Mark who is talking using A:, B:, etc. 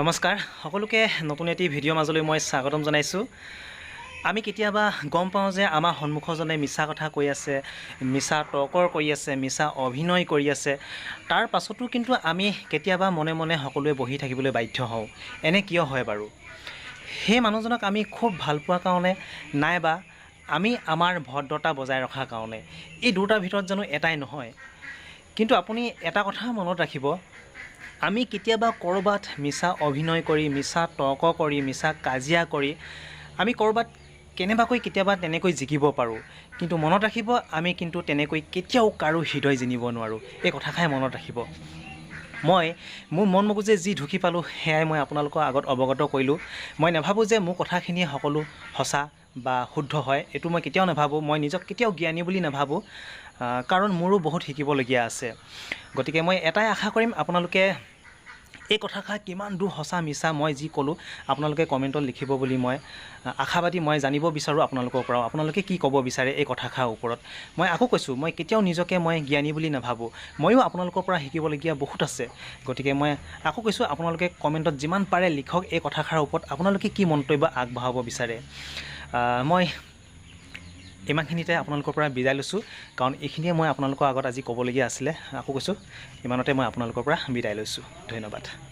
A: নমস্কাৰ সকলোকে নতুন এটি ভিডিঅ'ৰ মাজলৈ মই স্বাগতম জনাইছোঁ। আমি কেতিয়াবা গম পাওঁ যে আমাৰ সন্মুখজনে মিছা কথা কৈ আছে মিছা তৰ্কৰ কৰি আছে মিছা অভিনয় কৰি আছে। তাৰ পাছতো কিন্তু আমি কেতিয়াবা মনে মনে সকলোৱে বহি থাকিবলৈ বাধ্য হওঁ। এনে কিয় হয় বাৰু? সেই মানুহজনক আমি খুব ভাল পোৱাৰ কাৰণে নাইবা আমি আমাৰ ভদ্ৰতা বজাই ৰখাৰ কাৰণে। এই দুটাৰ ভিতৰত জানো এটাই নহয়। কিন্তু আপুনি এটা কথা মনত ৰাখিব আমি কেতিয়াবা ক'ৰবাত মিছা অভিনয় কৰি মিছা তৰ্ক কৰি মিছা কাজিয়া কৰি আমি ক'ৰবাত কেনেবাকৈ কেতিয়াবা তেনেকৈ জিকিব পাৰোঁ। কিন্তু মনত ৰাখিব আমি কিন্তু তেনেকৈ কেতিয়াও কাৰো হৃদয় জিনিব নোৱাৰোঁ। এই কথাষাৰে মনত ৰাখিব। মই মোৰ মন মগজে যি ঢুকি পালোঁ সেয়াই মই আপোনালোকৰ আগত অৱগত কৰিলোঁ। মই নাভাবোঁ যে মোৰ কথাখিনিয়ে সকলো সঁচা বা শুদ্ধ হয় এইটো মই কেতিয়াও নাভাবোঁ। মই নিজক কেতিয়াও জ্ঞানী বুলি নাভাবোঁ কাৰণ মোৰো বহুত শিকিবলগীয়া আছে। গতিকে মই এটাই আশা কৰিম আপোনালোকে এই কথাষাৰ কিমান দূৰ সঁচা মিছা মই যি ক'লোঁ আপোনালোকে কমেণ্টত লিখিব বুলি মই আশাবাদী মই জানিব বিচাৰোঁ আপোনালোকৰ পৰাও। আপোনালোকে কি ক'ব বিচাৰে এই কথাষাৰ ওপৰত? মই আকৌ কৈছোঁ মই কেতিয়াও নিজকে মই জ্ঞানী বুলি নাভাবোঁ। ময়ো আপোনালোকৰ পৰা শিকিবলগীয়া বহুত আছে। গতিকে মই আকৌ কৈছোঁ আপোনালোকে কমেণ্টত যিমান পাৰে লিখক এই কথাষাৰৰ ওপৰত। আপোনালোকে কি মন্তব্য আগবঢ়াব বিচাৰে? মই ইমানখিনিতে আপোনালোকৰ পৰা বিদায় লৈছোঁ। কাৰণ এইখিনিয়ে মই আপোনালোকৰ আগত আজি ক'বলগীয়া আছিলে। আকৌ কৈছোঁ ইমানতে মই আপোনালোকৰ পৰা বিদায় লৈছোঁ। ধন্যবাদ।